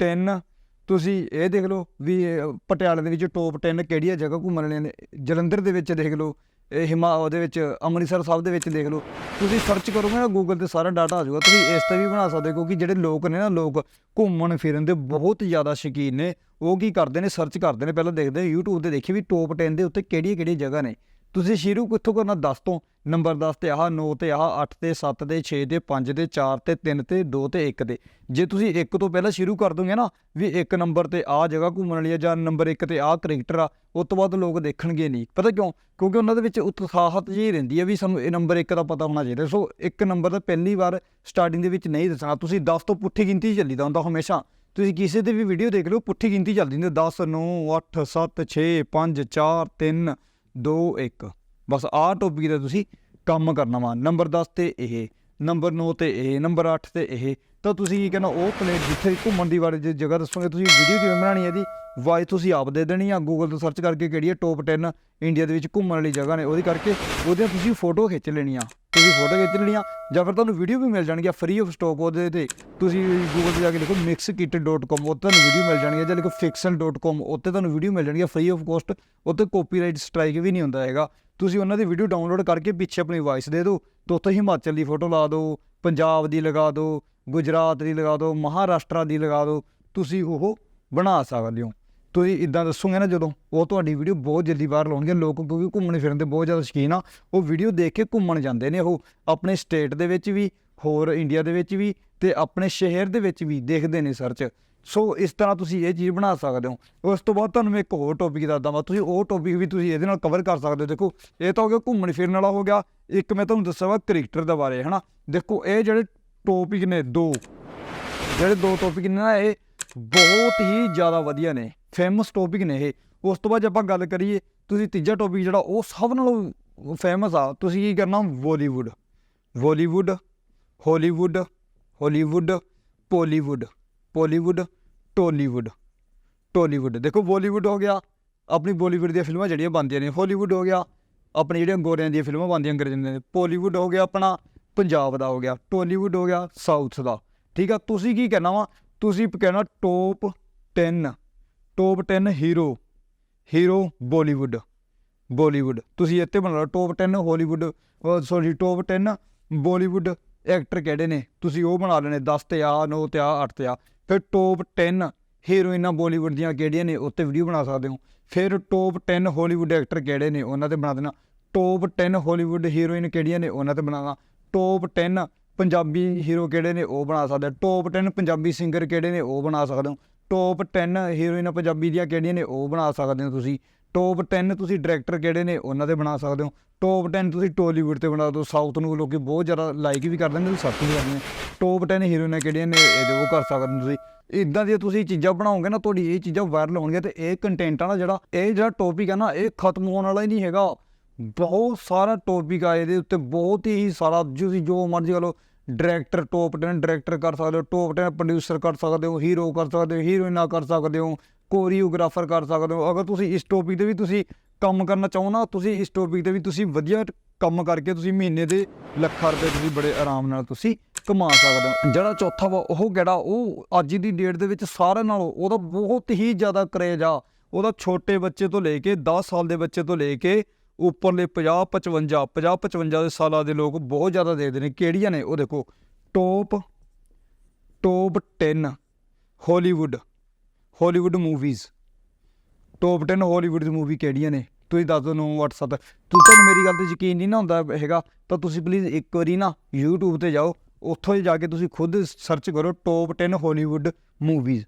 10 ਤੁਸੀਂ ਇਹ ਦੇਖ ਲਓ ਵੀ ਪਟਿਆਲੇ ਦੇ ਵਿੱਚ ਟੋਪ 10 ਕਿਹੜੀਆਂ ਜਗ੍ਹਾ ਘੁੰਮਣ ਵਾਲੀਆਂ ਨੇ? ਜਲੰਧਰ ਦੇ ਵਿੱਚ ਦੇਖ ਲਓ, ਇਹ ਹਿਮਾ ਉਹਦੇ ਵਿੱਚ, ਅੰਮ੍ਰਿਤਸਰ ਸਾਹਿਬ ਦੇ ਵਿੱਚ ਦੇਖ ਲਓ। ਤੁਸੀਂ ਸਰਚ ਕਰੋਗੇ ਨਾ ਗੂਗਲ ਤੇ ਸਾਰਾ ਡਾਟਾ ਆ ਜਾਊਗਾ। ਤੁਸੀਂ ਇਸ ਤੇ ਵੀ ਬਣਾ ਸਕਦੇ ਹੋ, ਕਿਉਂਕਿ ਜਿਹੜੇ ਲੋਕ ਨੇ ਨਾ, ਲੋਕ ਘੁੰਮਣ ਫਿਰਨ ਦੇ ਬਹੁਤ ਜ਼ਿਆਦਾ ਸ਼ੌਕੀਨ ਨੇ। ਉਹ ਕੀ ਕਰਦੇ ਨੇ ਸਰਚ ਕਰਦੇ ਨੇ। ਪਹਿਲਾਂ ਦੇਖਦੇ ਨੇ YouTube ਤੇ ਦੇਖੀ ਵੀ ਟੋਪ 10 ਦੇ ਉੱਤੇ ਕਿਹੜੀਆਂ ਕਿਹੜੀਆਂ ਜਗ੍ਹਾ ਨੇ। ਤੁਸੀਂ ਸ਼ੁਰੂ ਕਿੱਥੋਂ ਕਰਨਾ? 10 ਤੋਂ ਨੰਬਰ 10 ਤੇ ਆਹ 9 ਤੇ ਆਹ 8 ਤੇ 7 ਦੇ 6 ਤੇ 5 ਦੇ 4 ਤੇ 3 ਤੇ 2 ਤੇ 1 ਤੇ ਜੇ ਤੁਸੀਂ ਇੱਕ ਤੋਂ ਪਹਿਲਾਂ ਸ਼ੁਰੂ ਕਰ ਦੋਗੇ ਨਾ ਵੀ ਇੱਕ ਨੰਬਰ ਤੇ ਆਹ ਜਗ੍ਹਾ ਘੁੰਮਣ ਵਾਲੀ ਆ ਜਾਂ ਨੰਬਰ 1 ਤੇ ਆਹ ਕ੍ਰਿਕਟਰ ਆ, ਉਸ ਤੋਂ ਬਾਅਦ ਲੋਕ ਦੇਖਣਗੇ ਨਹੀਂ। ਪਤਾ ਕਿਉਂ? ਕਿਉਂਕਿ ਉਹਨਾਂ ਦੇ ਵਿੱਚ ਉਤਸ਼ਾਹਤ ਜਿਹੀ ਰਹਿੰਦੀ ਹੈ ਵੀ ਸਾਨੂੰ ਇਹ ਨੰਬਰ 1 ਦਾ ਪਤਾ ਹੋਣਾ ਚਾਹੀਦਾ। ਸੋ ਇੱਕ ਨੰਬਰ ਤਾਂ ਪਹਿਲੀ ਵਾਰ ਸਟਾਰਟਿੰਗ ਦੇ ਵਿੱਚ ਨਹੀਂ ਦੱਸਣਾ। ਤੁਸੀਂ 10 ਤੋਂ ਪੁੱਠੀ ਗਿਣਤੀ 'ਚ ਚੱਲੀਦਾ ਹੁੰਦਾ ਹਮੇਸ਼ਾ। ਤੁਸੀਂ ਕਿਸੇ ਦੀ ਵੀ ਵੀਡੀਓ ਦੇਖ ਲਓ, ਪੁੱਠੀ ਗਿਣਤੀ ਚੱਲਦੀ ਹੁੰਦੀ 10 9 8 7 6 5 4 3 2 1 ਬਸ ਆਹ ਟੋਪਿਕ ਤੇ ਤੁਸੀਂ ਕੰਮ ਕਰਨਾ ਵਾ। ਨੰਬਰ 10 ਤੇ ਇਹ ਨੰਬਰ 9 ਤੇ ਇਹ ਨੰਬਰ 8 ਤੇ ਇਹ। ਤਾਂ ਤੁਸੀਂ ਕੀ ਕਹਿੰਦਾ ਉਹ ਪਲੇਟ ਜਿੱਥੇ ਘੁੰਮਣ ਦੀ ਬਾਰੇ ਜੇ ਜਗ੍ਹਾ ਦੱਸੋਗੇ, ਤੁਸੀਂ ਵੀਡੀਓ ਕਿਵੇਂ ਬਣਾਣੀ ਹੈ ਇਹਦੀ? ਵਾਇਸ ਤੁਸੀਂ ਆਪ ਦੇ ਦੇਣੀ ਆ ਗੂਗਲ ਤੋਂ ਸਰਚ ਕਰਕੇ ਕਿਹੜੀ ਹੈ ਟੌਪ 10 ਇੰਡੀਆ ਦੇ ਵਿੱਚ ਘੁੰਮਣ ਵਾਲੀ ਜਗ੍ਹਾ ਨੇ, ਉਹਦੀ ਕਰਕੇ ਉਹਦੇ ਤੁਸੀਂ ਫੋਟੋ ਖਿੱਚ ਲੈਣੀ ਆ। ਤੁਸੀਂ ਫੋਟੋ ਖਿੱਚ ਲੈਣੀ ਆ, ਜਾਂ ਫਿਰ ਤੁਹਾਨੂੰ ਵੀਡੀਓ ਵੀ ਮਿਲ ਜਾਣਗੀਆਂ ਫ੍ਰੀ ਆਫ ਸਟਾਕ ਉਹਦੇ ਤੇ। ਤੁਸੀਂ ਗੂਗਲ ਤੇ ਜਾ ਕੇ ਲਿਖੋ mixkit.com ਉੱਤੇ ਤੁਹਾਨੂੰ ਵੀਡੀਓ ਮਿਲ ਜਾਣਗੀਆਂ, ਜਾਂ ਲਿਖੋ fixel.com ਉੱਤੇ ਤੁਹਾਨੂੰ ਵੀਡੀਓ ਮਿਲ ਜਾਣਗੀਆਂ ਫ੍ਰੀ ਆਫ ਕੋਸਟ ਉੱਤੇ ਕਾਪੀਰਾਈਟ ਸਟ੍ਰਾਈਕ ਵੀ ਨਹੀਂ ਹੁੰਦਾ ਹੈਗਾ। ਤੁਸੀਂ ਉਹਨਾਂ ਦੀ ਵੀਡੀਓ ਡਾਊਨਲੋਡ ਕਰਕੇ ਪਿੱਛੇ ਆਪਣੀ ਵਾਇਸ ਦੇ ਦਿਓ, ਤੇ ਉੱਥੇ ਹਿਮਾਚਲ ਦੀ ਫੋਟੋ ਲਾ ਦਿਓ, ਪੰਜਾਬ ਦੀ ਲਗਾ ਦਿਓ, ਗੁਜਰਾਤ ਦੀ ਲਗਾ ਦਿਓ, ਮਹਾਰਾਸ਼ਟਰ ਦੀ ਲਗਾ ਦਿਓ, ਤੁਸੀਂ ਉਹ ਬਣਾ ਸਕਦੇ ਹੋ। ਤੁਸੀਂ ਇਦਾਂ ਦੱਸੋਗੇ ਨਾ ਜਦੋਂ, ਉਹ ਤੁਹਾਡੀ ਵੀਡੀਓ ਬਹੁਤ ਜਲਦੀ ਬਾਹਰ ਲਾਉਣਗੇ ਲੋਕ ਕਿਉਂਕਿ ਘੁੰਮਣ ਫਿਰਨ ਦੇ ਬਹੁਤ ਜ਼ਿਆਦਾ ਸ਼ੌਕੀਨ ਆ, ਉਹ ਵੀਡੀਓ ਦੇਖ ਕੇ ਘੁੰਮਣ ਜਾਂਦੇ ਨੇ ਉਹ, ਆਪਣੇ ਸਟੇਟ ਦੇ ਵਿੱਚ ਵੀ, ਹੋਰ ਇੰਡੀਆ ਦੇ ਵਿੱਚ ਵੀ, ਤੇ ਆਪਣੇ ਸ਼ਹਿਰ ਦੇ ਵਿੱਚ ਵੀ ਦੇਖਦੇ ਨੇ ਸਰਚ ਸੋ ਇਸ ਤਰ੍ਹਾਂ ਤੁਸੀਂ ਇਹ ਚੀਜ਼ ਬਣਾ ਸਕਦੇ ਹੋ। ਉਸ ਤੋਂ ਬਾਅਦ ਤੁਹਾਨੂੰ ਮੈਂ ਇੱਕ ਹੋਰ ਟੌਪਿਕ ਦੱਸਦਾ ਵਾਂ। ਤੁਸੀਂ ਉਹ ਟੌਪਿਕ ਵੀ ਤੁਸੀਂ ਇਹਦੇ ਨਾਲ ਕਵਰ ਕਰ ਸਕਦੇ ਹੋ। ਦੇਖੋ, ਇਹ ਤਾਂ ਹੋ ਗਿਆ ਘੁੰਮਣ ਫਿਰਨ ਵਾਲਾ ਹੋ ਗਿਆ। ਇੱਕ ਮੈਂ ਤੁਹਾਨੂੰ ਦੱਸਿਆ ਵਾ ਕ੍ਰਿਕਟਰ ਦੇ ਬਾਰੇ, ਹਨਾ? ਦੇਖੋ, ਇਹ ਜਿਹੜੇ ਟੌਪਿਕ ਨੇ ਦੋ, ਜਿਹੜੇ ਦੋ ਟੌਪਿਕ ਨੇ ਨਾ, ਇਹ ਬਹੁਤ ਹੀ ਜ਼ਿਆਦਾ ਵਧੀਆ ਨੇ। ਫੇਮਸ ਟੌਪਿਕ ਨੇ ਇਹ। ਉਸ ਤੋਂ ਬਾਅਦ ਜੇ ਆਪਾਂ ਗੱਲ ਕਰੀਏ, ਤੁਸੀਂ ਤੀਜਾ ਟੌਪਿਕ ਜਿਹੜਾ, ਉਹ ਸਭ ਨਾਲੋਂ ਫੇਮਸ ਆ। ਤੁਸੀਂ ਕੀ ਕਰਨਾ? ਬਾਲੀਵੁੱਡ ਬਾਲੀਵੁੱਡ ਹਾਲੀਵੁੱਡ ਹਾਲੀਵੁੱਡ ਪੋਲੀਵੁੱਡ ਪੋਲੀਵੁੱਡ ਟੋਲੀਵੁੱਡ ਟੋਲੀਵੁੱਡ ਦੇਖੋ ਬੋਲੀਵੁੱਡ ਹੋ ਗਿਆ। ਆਪਣੀ ਬੋਲੀਵੁੱਡ ਦੀਆਂ ਫਿਲਮਾਂ ਜਿਹੜੀਆਂ ਬਣਦੀਆਂ ਨੇ ਹਾਲੀਵੁੱਡ ਹੋ ਗਿਆ। ਆਪਣੇ ਜਿਹੜੀਆਂ ਗੋਰਿਆਂ ਦੀਆਂ ਫਿਲਮਾਂ ਬਣਦੀਆਂ, ਅੰਗਰੇਜ਼ਾਂ ਦੀਆਂ। ਪੋਲੀਵੁੱਡ ਹੋ ਗਿਆ ਆਪਣਾ, ਪੰਜਾਬ ਦਾ ਹੋ ਗਿਆ। ਟੋਲੀਵੁੱਡ ਹੋ ਗਿਆ ਸਾਊਥ ਦਾ। ਠੀਕ ਆ? ਤੁਸੀਂ ਕੀ ਕਹਿਣਾ ਵਾ? ਤੁਸੀਂ ਕਹਿਣਾ top 10 top 10 hero hero Bollywood Bollywood ਤੁਸੀਂ ਇੱਥੇ ਬਣਾ ਲਓ top 10 Hollywood sorry top 10 Bollywood actor ਕਿਹੜੇ ਨੇ? ਤੁਸੀਂ ਉਹ ਬਣਾ ਲੈਣੇ 10 ਤੇ ਆ 9 ਤੇ ਆ 8 ਤੇ ਆ। ਫਿਰ ਟੌਪ 10 ਹੀਰੋਇਨਾਂ ਬਾਲੀਵੁੱਡ ਦੀਆਂ ਕਿਹੜੀਆਂ ਨੇ, ਉੱਤੇ ਵੀਡੀਓ ਬਣਾ ਸਕਦੇ ਹੋ। ਫਿਰ ਟੌਪ 10 ਹਾਲੀਵੁੱਡ ਐਕਟਰ ਕਿਹੜੇ ਨੇ, ਉਹਨਾਂ ਤੇ ਬਣਾ ਦੇਣਾ। ਟੌਪ 10 ਹਾਲੀਵੁੱਡ ਹੀਰੋਇਨ ਕਿਹੜੀਆਂ ਨੇ, ਉਹਨਾਂ ਤੇ ਬਣਾਉਣਾ ਟੌਪ 10 ਪੰਜਾਬੀ ਹੀਰੋ ਕਿਹੜੇ ਨੇ, ਉਹ ਬਣਾ ਸਕਦੇ ਹੋ। ਟੌਪ 10 ਪੰਜਾਬੀ ਸਿੰਗਰ ਕਿਹੜੇ ਨੇ, ਉਹ ਬਣਾ ਸਕਦੇ ਹੋ। ਟੌਪ 10 ਹੀਰੋਇਨਾਂ ਪੰਜਾਬੀ ਦੀਆਂ ਕਿਹੜੀਆਂ ਨੇ, ਉਹ ਬਣਾ ਸਕਦੇ ਹੋ ਤੁਸੀਂ। ਟੌਪ 10 ਤੁਸੀਂ ਡਾਇਰੈਕਟਰ ਕਿਹੜੇ ਨੇ, ਉਹਨਾਂ ਦੇ ਬਣਾ ਸਕਦੇ ਹੋ। ਟੌਪ 10 ਤੁਸੀਂ ਟੋਲੀਵੁੱਡ ਤੇ ਬਣਾ ਦਿਓ ਸਾਊਥ ਨੂੰ ਲੋਕੀ ਬਹੁਤ ਜ਼ਿਆਦਾ ਲਾਈਕ ਵੀ ਕਰਦੇ ਨੇ ਤੇ ਸਰਚ ਵੀ ਕਰਦੇ ਨੇ। ਟੌਪ 10 ਹੀਰੋਇਨਾਂ ਕਿਹੜੀਆਂ ਨੇ ਇਹਦੇ ਉਹ ਕਰ ਸਕਦੇ ਹੋ ਤੁਸੀਂ। ਇਦਾਂ ਦੀਆਂ ਤੁਸੀਂ ਚੀਜ਼ਾਂ ਬਣਾਓਗੇ ਨਾ, ਤੁਹਾਡੀ ਇਹ ਚੀਜ਼ਾਂ ਵਾਇਰਲ ਹੋਣਗੀਆਂ ਤੇ ਇਹ ਕੰਟੈਂਟ ਆ ਨਾ ਜਿਹੜਾ, ਇਹ ਜਿਹੜਾ ਟੌਪਿਕ ਆ ਨਾ, ਇਹ ਖਤਮ ਹੋਣ ਵਾਲਾ ਹੀ ਨਹੀਂ ਹੈਗਾ। ਬਹੁਤ ਸਾਰਾ ਟੌਪਿਕ ਆ ਇਹਦੇ ਉੱਤੇ, ਬਹੁਤ ਹੀ ਸਾਰਾ, ਤੁਸੀਂ ਜੋ ਮਰਜ਼ੀ ਕਰ ਲਓ। ਡਾਇਰੈਕਟਰ ਟੌਪ 10 ਡਾਇਰੈਕਟਰ ਕਰ ਸਕਦੇ ਹੋ ਟੌਪ 10 ਪ੍ਰੋਡਿਊਸਰ ਕਰ ਸਕਦੇ ਹੋ ਹੀਰੋ ਕਰ ਸਕਦੇ ਹੋ ਹੀਰੋਇਨਾ ਕਰ ਸਕਦੇ ਹੋ। ਕੋਰੀਓਗ੍ਰਾਫਰ ਕਰ ਸਕਦੇ ਹੋ। ਅਗਰ ਤੁਸੀਂ ਇਸ ਟੌਪਿਕ ਤੇ ਵੀ ਤੁਸੀਂ ਕੰਮ ਕਰਨਾ ਚਾਹੋ ਨਾ, ਤੁਸੀਂ ਇਸ ਟੌਪਿਕ ਤੇ ਵੀ ਤੁਸੀਂ ਵਧੀਆ ਕੰਮ ਕਰਕੇ ਤੁਸੀਂ ਮਹੀਨੇ ਦੇ ਲੱਖਾਂ ਰੁਪਏ ਤੁਸੀਂ ਬੜੇ ਆਰਾਮ ਨਾਲ ਤੁਸੀਂ ਕਮਾ ਸਕਦੇ ਹੋ। ਜਿਹੜਾ ਚੌਥਾ ਵਾ, ਉਹ ਕਿਹੜਾ? ਉਹ ਅੱਜ ਦੀ ਡੇਟ ਦੇ ਵਿੱਚ ਸਾਰਿਆਂ ਨਾਲੋਂ ਉਹਦਾ ਬਹੁਤ ਹੀ ਜ਼ਿਆਦਾ ਕਰੇਜ ਆ। ਉਹਦਾ ਛੋਟੇ ਬੱਚੇ ਤੋਂ ਲੈ ਕੇ 10 ਸਾਲ ਦੇ ਬੱਚੇ ਤੋਂ ਲੈ ਕੇ ਉੱਪਰਲੇ 50 55 50 55 ਦੇ ਸਾਲਾਂ ਦੇ ਲੋਕ ਬਹੁਤ ਜ਼ਿਆਦਾ ਦੇਖਦੇ ਨੇ। ਕਿਹੜੀਆਂ ਨੇ? ਉਹ ਦੇਖੋ top top 10 Hollywood Hollywood movies top 10 Hollywood ਦੀ ਮੂਵੀ ਕਿਹੜੀਆਂ ਨੇ? ਤੁਸੀਂ ਦੱਸ ਦਿਓ ਨੂੰ WhatsApp ਤੇ ਤੂੰ ਤੁਹਾਨੂੰ ਮੇਰੀ ਗੱਲ ਤੇ ਯਕੀਨ ਨਹੀਂ ਨਾ ਹੁੰਦਾ ਹੈਗਾ। ਤਾਂ ਤੁਸੀਂ ਪਲੀਜ਼ ਇੱਕ ਵਾਰੀ ਨਾ YouTube ਤੇ ਜਾਓ। ਉੱਥੋਂ ਹੀ ਜਾ ਕੇ ਤੁਸੀਂ ਖੁਦ ਸਰਚ ਕਰੋ ਟੌਪ 10 ਹਾਲੀਵੁੱਡ ਮੂਵੀਜ਼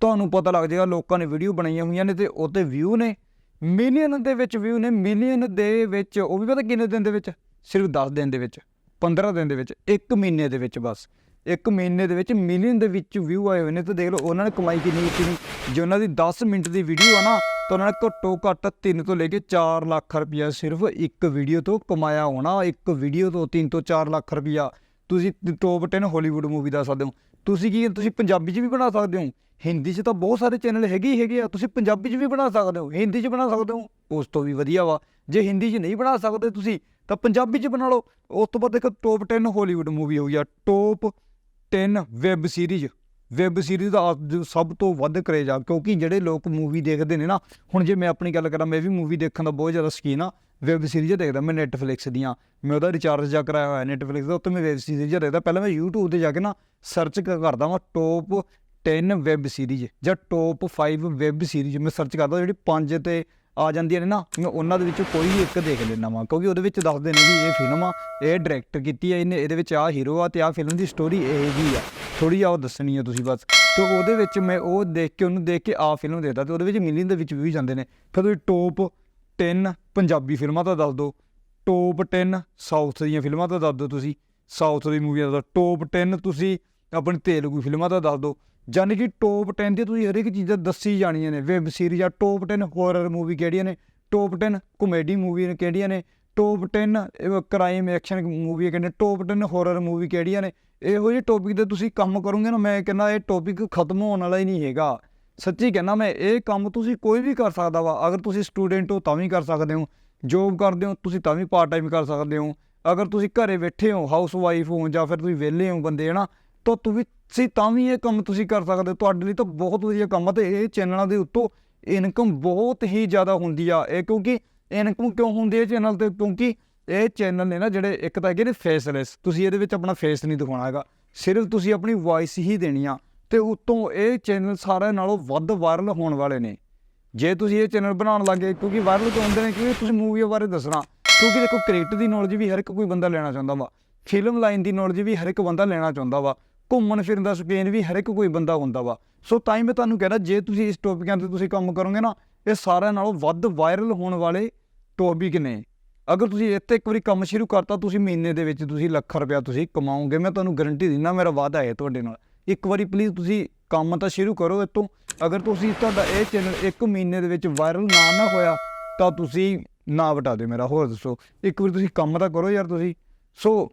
ਤੁਹਾਨੂੰ ਪਤਾ ਲੱਗ ਜਾਏਗਾ ਲੋਕਾਂ ਨੇ ਵੀਡੀਓ ਬਣਾਈਆਂ ਹੋਈਆਂ ਨੇ ਤੇ ਉਹਤੇ ਵਿਊ ਨੇ। ਮਿਲੀਅਨ ਦੇ ਵਿੱਚ ਵਿਊ ਨੇ। ਮਿਲੀਅਨ ਦੇ ਵਿੱਚ, ਉਹ ਵੀ ਪਤਾ ਕਿੰਨੇ ਦਿਨ ਦੇ ਵਿੱਚ? ਸਿਰਫ 10 ਦਿਨ ਦੇ ਵਿੱਚ 15 ਦਿਨ ਦੇ ਵਿੱਚ 1 ਮਹੀਨੇ ਦੇ ਵਿੱਚ ਬਸ। ਇੱਕ ਮਹੀਨੇ ਦੇ ਵਿੱਚ ਮਿਲੀਅਨ ਦੇ ਵਿੱਚ ਵਿਊ ਆਏ ਹੋਏ ਨੇ, ਤਾਂ ਦੇਖ ਲਓ ਉਹਨਾਂ ਨੇ ਕਮਾਈ ਕਿੰਨੀ ਕੀਤੀ ਨਹੀਂ ਜੇ ਉਹਨਾਂ ਦੀ 10 ਮਿੰਟ ਦੀ ਵੀਡੀਓ ਆ ਨਾ, ਤਾਂ ਉਹਨਾਂ ਨੇ ਘੱਟੋ ਘੱਟ 3 ਤੋਂ ਲੈ ਕੇ 4 ਲੱਖ ਰੁਪਇਆ ਸਿਰਫ ਇੱਕ ਵੀਡੀਓ ਤੋਂ ਕਮਾਇਆ ਹੋਣਾ। ਇੱਕ ਵੀਡੀਓ ਤੋਂ 3 ਤੋਂ 4 ਲੱਖ ਰੁਪਇਆ। ਤੁਸੀਂ ਟੌਪ 10 ਹਾਲੀਵੁੱਡ ਮੂਵੀ ਦਾ ਸਕਦੇ ਹੋ। ਤੁਸੀਂ ਕੀ, ਤੁਸੀਂ ਪੰਜਾਬੀ 'ਚ ਵੀ ਬਣਾ ਸਕਦੇ ਹੋ? ਹਿੰਦੀ 'ਚ ਤਾਂ ਬਹੁਤ ਸਾਰੇ ਚੈਨਲ ਹੈਗੇ ਹੀ ਹੈਗੇ ਆ। ਤੁਸੀਂ ਪੰਜਾਬੀ 'ਚ ਵੀ ਬਣਾ ਸਕਦੇ ਹੋ, ਹਿੰਦੀ 'ਚ ਬਣਾ ਸਕਦੇ ਹੋ। ਉਸ ਤੋਂ ਵੀ ਵਧੀਆ ਵਾ। ਜੇ ਹਿੰਦੀ 'ਚ ਨਹੀਂ ਬਣਾ ਸਕਦੇ ਤੁਸੀਂ, ਤਾਂ ਪੰਜਾਬੀ 'ਚ ਬਣਾ ਲਓ। ਉਸ ਤੋਂ ਬਾਅਦ ਦੇਖੋ ਟੌਪ 10 ਹਾਲੀਵੁੱਡ ਮੂਵੀ ਹੋ ਆ top 10 web series web series ਦਾ ਅੱਜ ਸਭ ਤੋਂ ਵੱਧ ਕਰੇਜ ਆ, ਕਿਉਂਕਿ ਜਿਹੜੇ ਲੋਕ ਮੂਵੀ ਦੇਖਦੇ ਨੇ ਨਾ, ਹੁਣ ਜੇ ਮੈਂ ਆਪਣੀ ਗੱਲ ਕਰਾਂ, ਮੈਂ ਵੀ ਮੂਵੀ ਦੇਖਣ ਦਾ ਬਹੁਤ ਜ਼ਿਆਦਾ ਸ਼ੌਕੀਨ ਆ। ਵੈਬ ਸੀਰੀਜ਼ ਦੇਖਦਾ, ਮੈਂ ਨੈਟਫਲਿਕਸ ਦੀਆਂ। ਮੈਂ ਉਹਦਾ ਰਿਚਾਰਜ ਜਾ ਕਰਾਇਆ ਹੋਇਆ ਨੈਟਫਲਿਕਸ ਦਾ ਉੱਤੇ ਮੈਂ ਵੈਬ ਸੀਰੀਜ਼ ਦੇਖਦਾ। ਪਹਿਲਾਂ ਮੈਂ YouTube ਤੇ ਜਾ ਕੇ ਨਾ ਸਰਚ ਕਰਦਾ ਵਾਂ ਟੌਪ 10 ਵੈਬ ਸੀਰੀਜ਼ ਜਾਂ ਟੌਪ 5 ਵੈਬ ਸੀਰੀਜ਼ ਮੈਂ ਸਰਚ ਕਰਦਾ, ਜਿਹੜੀ 5 ਤੇ ਆ ਜਾਂਦੀਆਂ ਨੇ ਨਾ ਮੈਂ ਉਹਨਾਂ ਦੇ ਵਿੱਚੋਂ ਕੋਈ ਇੱਕ ਦੇਖ ਲੈਣਾ ਵਾ, ਕਿਉਂਕਿ ਉਹਦੇ ਵਿੱਚ ਦੱਸਦੇ ਨੇ ਵੀ ਇਹ ਫਿਲਮ ਆ, ਇਹ ਡਾਇਰੈਕਟਰ ਕੀਤੀ ਆ ਇਹਨੇ, ਇਹਦੇ ਵਿੱਚ ਆ ਹੀਰੋ ਆ ਤੇ ਆ ਫਿਲਮ ਦੀ ਸਟੋਰੀ ਇਹ ਜੀ ਆ। ਥੋੜੀ ਆ ਉਹ ਦੱਸਣੀ ਆ ਤੁਸੀਂ ਬਸ। ਤੇ ਉਹਦੇ ਵਿੱਚ ਮੈਂ ਉਹ ਦੇਖ ਕੇ, ਉਹਨੂੰ ਦੇਖ ਕੇ ਆ ਫਿਲਮ ਦੇਖਦਾ ਤੇ ਉਹਦੇ ਵਿੱਚ ਮਿਲੀਅਨ ਦੇ ਵਿੱਚ ਵੀ ਜਾਂਦੇ ਨੇ। ਫਿਰ ਤੁਸੀਂ ਟੋਪ 10 ਪੰਜਾਬੀ ਫਿਲਮਾਂ ਤਾਂ ਦੱਸ ਦਿਓ। ਟੋਪ 10 ਸਾਊਥ ਦੀਆਂ ਫਿਲਮਾਂ ਤਾਂ ਦੱਸ ਦਿਓ ਤੁਸੀਂ। ਸਾਊਥ ਦੀ ਮੂਵੀਆਂ ਦਾ ਟੋਪ 10 ਤੁਸੀਂ ਆਪਣੀ ਤੇਲਗੂ ਫਿਲਮਾਂ ਦਾ ਦੱਸ ਦਿਓ। ਯਾਨੀ ਕਿ ਟੌਪ 10 ਤੇ ਤੁਸੀਂ ਹਰੇਕ ਚੀਜ਼ਾਂ ਦੱਸੀ ਜਾਣੀਆਂ ਨੇ ਵੈਬ ਸੀਰੀਜ਼ ਆ ਟੌਪ 10 ਹਾਰਰ ਮੂਵੀ ਕਿਹੜੀਆਂ ਨੇ? ਟੌਪ 10 ਕਾਮੇਡੀ ਮੂਵੀ ਕਿਹੜੀਆਂ ਨੇ? ਟੌਪ 10 ਕ੍ਰਾਈਮ ਐਕਸ਼ਨ ਮੂਵੀ ਕਿਹੜੀਆਂ ਨੇ? ਟੌਪ 10 ਹਾਰਰ ਮੂਵੀ ਕਿਹੜੀਆਂ ਨੇ? ਇਹੋ ਜਿਹੇ ਟੌਪਿਕ ਤੇ ਤੁਸੀਂ ਕੰਮ ਕਰੋਗੇ ਨਾ, ਮੈਂ ਕਹਿੰਦਾ ਇਹ ਟੌਪਿਕ ਖਤਮ ਹੋਣ ਵਾਲਾ ਹੀ ਨਹੀਂ ਹੈਗਾ। ਸੱਚੀ ਕਹਿੰਦਾ ਮੈਂ, ਇਹ ਕੰਮ ਤੁਸੀਂ ਕੋਈ ਵੀ ਕਰ ਸਕਦਾ ਵਾ, ਅਗਰ ਤੁਸੀਂ ਸਟੂਡੈਂਟ ਹੋ ਤਾਂ ਵੀ ਕਰ ਸਕਦੇ ਹੋ ਜੋਬ ਕਰਦੇ ਹੋ ਤੁਸੀਂ ਤਾਂ ਵੀ ਪਾਰਟ ਟਾਈਮ ਕਰ ਸਕਦੇ ਹੋ, ਅਗਰ ਤੁਸੀਂ ਘਰੇ ਬੈਠੇ ਹੋ ਹਾਊਸ ਵਾਈਫ ਹੋ ਜਾਂ ਫਿਰ ਤੁਸੀਂ ਵਿਹਲੇ ਹੋ ਬੰਦੇ, ਹਨਾ, ਤਾਂ ਤੁਸੀਂ ਸੀ ਤਾਂ ਵੀ ਇਹ ਕੰਮ ਤੁਸੀਂ ਕਰ ਸਕਦੇ ਹੋ। ਤੁਹਾਡੇ ਲਈ ਤਾਂ ਬਹੁਤ ਵਧੀਆ ਕੰਮ ਆ ਤੇ ਇਹ ਚੈਨਲਾਂ ਦੇ ਉੱਤੋਂ ਇਨਕਮ ਬਹੁਤ ਹੀ ਜ਼ਿਆਦਾ ਹੁੰਦੀ ਆ। ਇਹ ਕਿਉਂਕਿ ਇਨਕਮ ਕਿਉਂ ਹੁੰਦੀ ਹੈ ਚੈਨਲ ਤੇ? ਕਿਉਂਕਿ ਇਹ ਚੈਨਲ ਨੇ ਨਾ ਜਿਹੜੇ ਇੱਕ ਤਾਂ ਹੈਗੇ ਨੇ ਫੇਸਲੈਸ ਤੁਸੀਂ ਇਹਦੇ ਵਿੱਚ ਆਪਣਾ ਫੇਸ ਨਹੀਂ ਦਿਖਾਉਣਾ ਹੈਗਾ। ਸਿਰਫ ਤੁਸੀਂ ਆਪਣੀ ਵੌਇਸ ਹੀ ਦੇਣੀ ਆ। ਤੇ ਉੱਤੋਂ ਇਹ ਚੈਨਲ ਸਾਰਿਆਂ ਨਾਲੋਂ ਵੱਧ ਵਾਇਰਲ ਹੋਣ ਵਾਲੇ ਨੇ। ਜੇ ਤੁਸੀਂ ਇਹ ਚੈਨਲ ਬਣਾਉਣ ਲੱਗੇ ਕਿਉਂਕਿ ਵਾਇਰਲ ਕਿਉਂ ਹੁੰਦੇ ਨੇ? ਕਿਉਂਕਿ ਤੁਸੀਂ ਮੂਵੀਆਂ ਬਾਰੇ ਦੱਸਣਾ। ਕਿਉਂਕਿ ਦੇਖੋ ਕ੍ਰਿਕਟ ਦੀ ਨੌਲੇਜ ਵੀ ਹਰ ਇੱਕ ਕੋਈ ਬੰਦਾ ਲੈਣਾ ਚਾਹੁੰਦਾ ਵਾ। ਫਿਲਮ ਲਾਈਨ ਦੀ ਨੌਲੇਜ ਵੀ ਹਰ ਇੱਕ ਬੰਦਾ ਲੈਣਾ ਚਾਹੁੰਦਾ ਵਾ। ਘੁੰਮਣ ਫਿਰਨ ਦਾ ਸ਼ੌਕੀਨ ਵੀ ਹਰ ਇੱਕ ਕੋਈ ਬੰਦਾ ਹੁੰਦਾ ਵਾ। ਸੋ ਤਾਂ ਹੀ ਮੈਂ ਤੁਹਾਨੂੰ ਕਹਿ ਜੇ ਤੁਸੀਂ ਇਸ ਟੌਪਿਕਾਂ ਤੇ ਤੁਸੀਂ ਕੰਮ ਕਰੋਗੇ ਨਾ, ਇਹ ਸਾਰਿਆਂ ਨਾਲੋਂ ਵੱਧ ਵਾਇਰਲ ਹੋਣ ਵਾਲੇ ਟੌਪਿਕ ਨੇ। ਅਗਰ ਤੁਸੀਂ ਇੱਥੇ ਇੱਕ ਵਾਰੀ ਕੰਮ ਸ਼ੁਰੂ ਕਰਤਾ, ਤੁਸੀਂ ਮਹੀਨੇ ਦੇ ਵਿੱਚ ਤੁਸੀਂ ਲੱਖ ਰੁਪਇਆ ਤੁਸੀਂ ਕਮਾਓਗੇ। ਮੈਂ ਤੁਹਾਨੂੰ ਗਾਰੰਟੀ ਦਿੰਦਾ, ਮੇਰਾ ਵਾਅਦਾ ਹੈ ਤੁਹਾਡੇ ਨਾਲ। ਇੱਕ ਵਾਰੀ ਪਲੀਜ਼ ਤੁਸੀਂ ਕੰਮ ਤਾਂ ਸ਼ੁਰੂ ਕਰੋ ਇਤੋਂ ਅਗਰ ਤੁਸੀਂ ਤੁਹਾਡਾ ਇਹ ਚੈਨਲ ਇੱਕ ਮਹੀਨੇ ਦੇ ਵਿੱਚ ਵਾਇਰਲ ਨਾ ਨਾ ਹੋਇਆ, ਤਾਂ ਤੁਸੀਂ ਨਾ ਵਟਾ ਦਿਓ ਮੇਰਾ। ਹੋਰ ਦੱਸੋ, ਇੱਕ ਵਾਰੀ ਤੁਸੀਂ ਕੰਮ ਤਾਂ ਕਰੋ ਯਾਰ ਤੁਸੀਂ। ਸੋ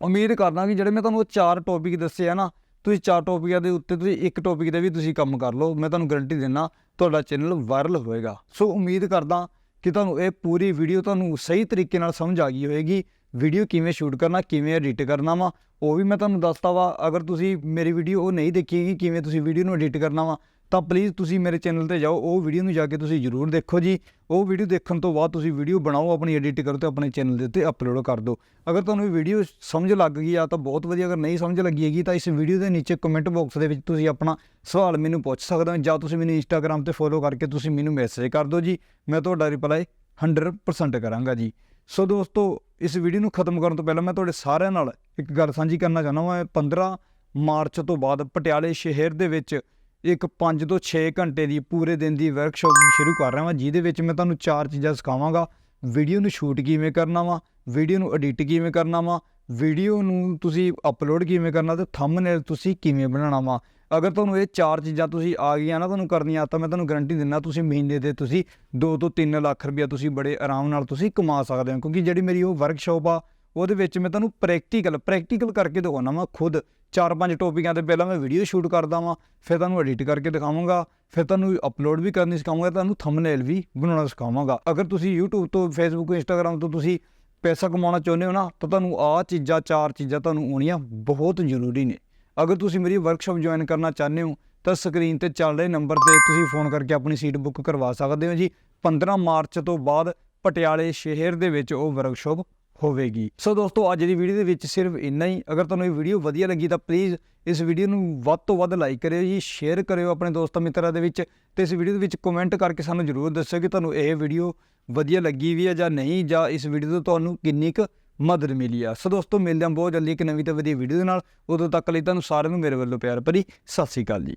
ਉਮੀਦ ਕਰਦਾ ਕਿ ਜਿਹੜੇ ਮੈਂ ਤੁਹਾਨੂੰ ਉਹ ਚਾਰ ਟੌਪਿਕ ਦੱਸੇ ਆ ਨਾ, ਤੁਸੀਂ ਚਾਰ ਟੌਪਿਕਾਂ ਦੇ ਉੱਤੇ ਤੁਸੀਂ ਇੱਕ ਟੌਪਿਕ ਤੇ ਵੀ ਤੁਸੀਂ ਕੰਮ ਕਰ ਲਓ, ਮੈਂ ਤੁਹਾਨੂੰ ਗਾਰੰਟੀ ਦਿੰਦਾ ਤੁਹਾਡਾ ਚੈਨਲ ਵਾਇਰਲ ਹੋਏਗਾ। ਸੋ ਉਮੀਦ ਕਰਦਾ ਕਿ ਤੁਹਾਨੂੰ ਇਹ ਪੂਰੀ ਵੀਡੀਓ ਤੁਹਾਨੂੰ ਸਹੀ ਤਰੀਕੇ ਨਾਲ ਸਮਝ ਆ ਗਈ ਹੋਏਗੀ ਵੀਡੀਓ ਕਿਵੇਂ ਸ਼ੂਟ ਕਰਨਾ, ਕਿਵੇਂ ਐਡਿਟ ਕਰਨਾ ਵਾ, ਉਹ ਵੀ ਮੈਂ ਤੁਹਾਨੂੰ ਦੱਸਤਾ ਵਾ। ਅਗਰ ਤੁਸੀਂ ਮੇਰੀ ਵੀਡੀਓ ਉਹ ਨਹੀਂ ਦੇਖੀ ਕਿ ਕਿਵੇਂ ਤੁਸੀਂ ਵੀਡੀਓ ਨੂੰ ਐਡਿਟ ਕਰਨਾ ਵਾ ਤਾਂ ਪਲੀਜ਼ ਤੁਸੀਂ ਮੇਰੇ ਚੈਨਲ ਤੇ ਜਾਓ, ਉਹ ਵੀਡੀਓ ਨੂੰ ਜਾ ਕੇ ਤੁਸੀਂ ਜ਼ਰੂਰ ਦੇਖੋ ਜੀ। ਉਹ ਵੀਡੀਓ ਦੇਖਣ ਤੋਂ ਬਾਅਦ ਤੁਸੀਂ ਵੀਡੀਓ ਬਣਾਓ, ਆਪਣੀ ਐਡਿਟ ਕਰੋ ਤੇ ਆਪਣੇ ਚੈਨਲ ਦੇ ਉੱਤੇ ਅਪਲੋਡ ਕਰ ਦਿਓ। ਅਗਰ ਤੁਹਾਨੂੰ ਇਹ ਵੀਡੀਓ ਸਮਝ ਲੱਗ ਗਈ ਆ ਤਾਂ ਬਹੁਤ ਵਧੀਆ, ਅਗਰ ਨਹੀਂ ਸਮਝ ਲੱਗੀ ਹੈਗੀ ਤਾਂ ਇਸ ਵੀਡੀਓ ਦੇ ਨੀਚੇ ਕਮੈਂਟ ਬਾਕਸ ਦੇ ਵਿੱਚ ਤੁਸੀਂ ਆਪਣਾ ਸਵਾਲ ਮੈਨੂੰ ਪੁੱਛ ਸਕਦੇ ਹੋ ਜਾਂ ਤੁਸੀਂ ਮੈਨੂੰ ਇੰਸਟਾਗ੍ਰam ਤੇ ਫੋਲੋ ਕਰਕੇ ਤੁਸੀਂ ਮੈਨੂੰ ਮੈਸੇਜ ਕਰ ਦਿਓ ਜੀ। ਮੈਂ ਤੁਹਾਡਾ ਰਿਪਲਾਈ 100% ਕਰਾਂਗਾ ਜੀ। ਸੋ ਦੋਸਤੋ, ਇਸ ਵੀਡੀਓ ਨੂੰ ਖਤਮ ਕਰਨ ਤੋਂ ਪਹਿਲਾਂ ਮੈਂ ਤੁਹਾਡੇ ਸਾਰਿਆਂ ਨਾਲ ਇੱਕ ਗੱਲ ਸਾਂਝੀ ਕਰਨਾ ਚਾਹੁੰਦਾ ਹਾਂ 15 ਮਾਰਚ ਤੋਂ ਬਾਅਦ ਪਟਿਆਲੇ ਸ਼ਹਿਰ ਦੇ ਵਿੱਚ ਇੱਕ 5 ਤੋਂ 6 ਘੰਟੇ ਦੀ ਪੂਰੇ ਦਿਨ ਦੀ ਵਰਕਸ਼ਾਪ ਸ਼ੁਰੂ ਕਰ ਰਿਹਾ ਹਾਂ ਜਿਹਦੇ ਵਿੱਚ ਮੈਂ ਤੁਹਾਨੂੰ ਚਾਰ ਚੀਜ਼ਾਂ ਸਿਖਾਵਾਂਗਾ। ਵੀਡੀਓ ਨੂੰ ਸ਼ੂਟ ਕਿਵੇਂ ਕਰਨਾ ਵਾ ਵੀਡੀਓ ਨੂੰ ਐਡਿਟ ਕਿਵੇਂ ਕਰਨਾ ਵਾ ਵੀਡੀਓ ਨੂੰ ਤੁਸੀਂ ਅਪਲੋਡ ਕਿਵੇਂ ਕਰਨਾ ਤੇ ਥੰਬਨੇਲ ਤੁਸੀਂ ਕਿਵੇਂ ਬਣਾਉਣਾ ਵਾ। ਅਗਰ ਤੁਹਾਨੂੰ ਇਹ ਚਾਰ ਚੀਜ਼ਾਂ ਤੁਸੀਂ ਆ ਗਈਆਂ ਨਾ ਤੁਹਾਨੂੰ ਕਰਨੀਆਂ, ਤਾਂ ਮੈਂ ਤੁਹਾਨੂੰ ਗਾਰੰਟੀ ਦਿੰਦਾ ਤੁਸੀਂ ਮਹੀਨੇ ਦੇ ਤੁਸੀਂ 2 ਤੋਂ 3 ਲੱਖ ਰੁਪਇਆ ਤੁਸੀਂ ਬੜੇ ਆਰਾਮ ਨਾਲ ਤੁਸੀਂ ਕਮਾ ਸਕਦੇ ਹੋ, ਕਿਉਂਕਿ ਜਿਹੜੀ ਮੇਰੀ ਉਹ ਵਰਕਸ਼ਾਪ ਆ, ਉਹਦੇ ਵਿੱਚ ਮੈਂ ਤੁਹਾਨੂੰ ਪ੍ਰੈਕਟੀਕਲ ਪ੍ਰੈਕਟੀਕਲ ਕਰਕੇ ਦਿਖਾਉਣਾ ਵਾ ਖੁਦ। ਚਾਰ ਪੰਜ ਟੌਪਿਕਾਂ ਤੇ ਪਹਿਲਾਂ ਮੈਂ ਵੀਡੀਓ ਸ਼ੂਟ ਕਰਦਾ ਵਾਂ, ਫਿਰ ਤੁਹਾਨੂੰ ਐਡਿਟ ਕਰਕੇ ਦਿਖਾਵਾਂਗਾ, ਫਿਰ ਤੁਹਾਨੂੰ ਅਪਲੋਡ ਵੀ ਕਰਨੀ ਸਿਖਾਵਾਂਗਾ, ਤੁਹਾਨੂੰ ਥੰਬਨੇਲ ਵੀ ਬਣਾਉਣਾ ਸਿਖਾਵਾਂਗਾ। ਅਗਰ ਤੁਸੀਂ YouTube ਤੋਂ, Facebook, Instagram ਤੋਂ ਤੁਸੀਂ ਪੈਸਾ ਕਮਾਉਣਾ ਚਾਹੁੰਦੇ ਹੋ ਨਾ, ਤਾਂ ਤੁਹਾਨੂੰ ਆਹ ਚੀਜ਼ਾਂ, ਚਾਰ ਚੀਜ਼ਾਂ ਤੁਹਾਨੂੰ ਆਉਣੀਆਂ ਬਹੁਤ ਜ਼ਰੂਰੀ ਨੇ। ਅਗਰ ਤੁਸੀਂ ਮੇਰੀ ਵਰਕਸ਼ਾਪ ਜੁਆਇਨ ਕਰਨਾ ਚਾਹੁੰਦੇ ਹੋ, ਤਾਂ ਸਕਰੀਨ ਤੇ ਚੱਲ ਰਹੇ ਨੰਬਰ ਤੇ ਤੁਸੀਂ ਫੋਨ ਕਰਕੇ ਆਪਣੀ ਸੀਟ ਬੁੱਕ ਕਰਵਾ ਸਕਦੇ ਹੋ ਜੀ। 15 ਮਾਰਚ ਤੋਂ ਬਾਅਦ ਪਟਿਆਲੇ ਸ਼ਹਿਰ ਦੇ ਵਿੱਚ ਉਹ ਵਰਕਸ਼ਾਪ ਹੋਵੇਗੀ। ਸੋ ਦੋਸਤੋ, ਅੱਜ ਦੀ ਵੀਡੀਓ ਦੇ ਵਿੱਚ ਸਿਰਫ ਇੰਨਾ ਹੀ। ਅਗਰ ਤੁਹਾਨੂੰ ਇਹ ਵੀਡੀਓ ਵਧੀਆ ਲੱਗੀ ਤਾਂ ਪਲੀਜ਼ ਇਸ ਵੀਡੀਓ ਨੂੰ ਵੱਧ ਤੋਂ ਵੱਧ ਲਾਈਕ ਕਰਿਓ ਜੀ ਸ਼ੇਅਰ ਕਰਿਓ ਆਪਣੇ ਦੋਸਤਾਂ ਮਿੱਤਰਾਂ ਦੇ ਵਿੱਚ ਤੇ ਇਸ ਵੀਡੀਓ ਦੇ ਵਿੱਚ ਕਮੈਂਟ ਕਰਕੇ ਸਾਨੂੰ ਜਰੂਰ ਦੱਸਿਓ ਕਿ ਤੁਹਾਨੂੰ ਇਹ ਵੀਡੀਓ ਵਧੀਆ ਲੱਗੀ ਵੀ ਹੈ ਜਾਂ ਨਹੀਂ, ਜਾਂ ਇਸ ਵੀਡੀਓ ਤੋਂ ਤੁਹਾਨੂੰ ਕਿੰਨੀ ਕੁ ਮਦਦ ਮਿਲੀ ਆ। ਸੋ ਦੋਸਤੋ, ਮਿਲਦੇ ਹਾਂ ਬਹੁਤ ਜਲਦੀ ਇੱਕ ਨਵੀਂ ਤੇ ਵਧੀਆ ਵੀਡੀਓ ਦੇ ਨਾਲ। ਉਦੋਂ ਤੱਕ ਲਈ ਤੁਹਾਨੂੰ ਸਾਰਿਆਂ ਨੂੰ ਮੇਰੇ ਵੱਲੋਂ ਪਿਆਰ ਭਰੀ ਸਤਿ ਸ੍ਰੀ ਅਕਾਲ ਜੀ।